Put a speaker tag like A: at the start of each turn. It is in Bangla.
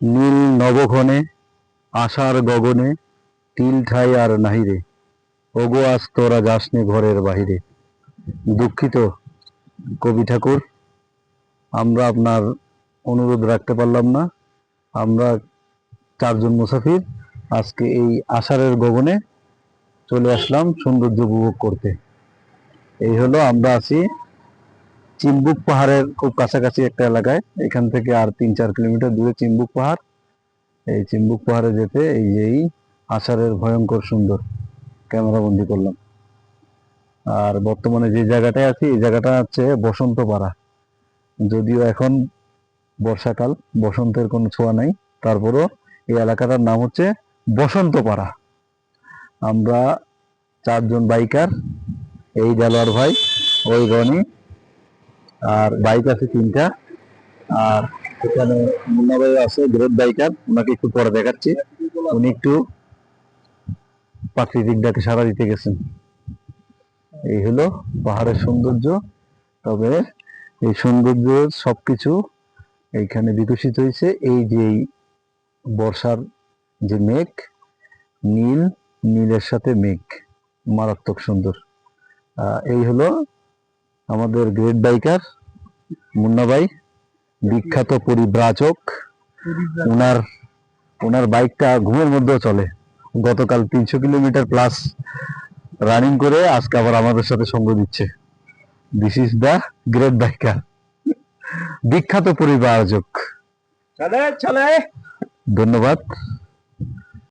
A: নীল নবঘনে আশার গগনে, তিল ঠাই আর নাহিরে ওগো আজ তোরা যাসনে ঘরের বাহিরে। দুঃখিত, কবি ঠাকুর, আমরা আপনার অনুরোধ রাখতে পারলাম না। আমরা চারজন মুসাফির আজকে এই আষাঢ়ের গগনে চলে আসলাম সৌন্দর্য উপভোগ করতে। এই হলো, আমরা আছি চিম্বুক পাহাড়ের খুব কাছাকাছি একটা এলাকায়। এখান থেকে আর তিন চার কিলোমিটার দূরে চিম্বুক পাহাড়। এই চিম্বুক পাহাড়ে যেতে এই যে এই আষাঢ়ের ভয়ঙ্কর সুন্দর ক্যামেরা বন্দি করলাম। আর বর্তমানে যে জায়গাটায় আছি, এই জায়গাটা হচ্ছে বসন্ত পাড়া যদিও এখন বর্ষাকাল, বসন্তের কোনো ছোঁয়া নাই। তারপরও এই এলাকাটার নাম হচ্ছে বসন্ত পাড়া আমরা চারজন বাইকার, এই দেলোয়ার ভাই, ওই রনি আর বাইক আছে তিনটা। আর এখানে মুন্না ভাই আছে গ্রেট বাইকার। ওনাকে একটু পরে দেখাচ্ছি। উনি একটু প্রাকৃতিক ডাকে সারা দিতে গেছেন। এই হলো পাহাড়ের সৌন্দর্য। তবে এই সৌন্দর্য সবকিছু এইখানে বিকশিত হয়েছে। এই যে বর্ষার যে মেঘ, নীল, নীলের সাথে মেঘ, মারাত্মক সুন্দর। এই হলো আমাদের গ্রেট বাইকার। মুন্না ভাই বিখ্যাত পরিব্রাজক। ওনার ওনার বাইকটা ঘুমের মধ্যেও চলে। গতকাল তিনশো কিলোমিটার প্লাস রানিং করে আজকে আবার আমাদের সাথে সঙ্গ দিচ্ছে। This is the great biker বিখ্যাত পরিব্রাজক।
B: চলে চলে।
A: ধন্যবাদ।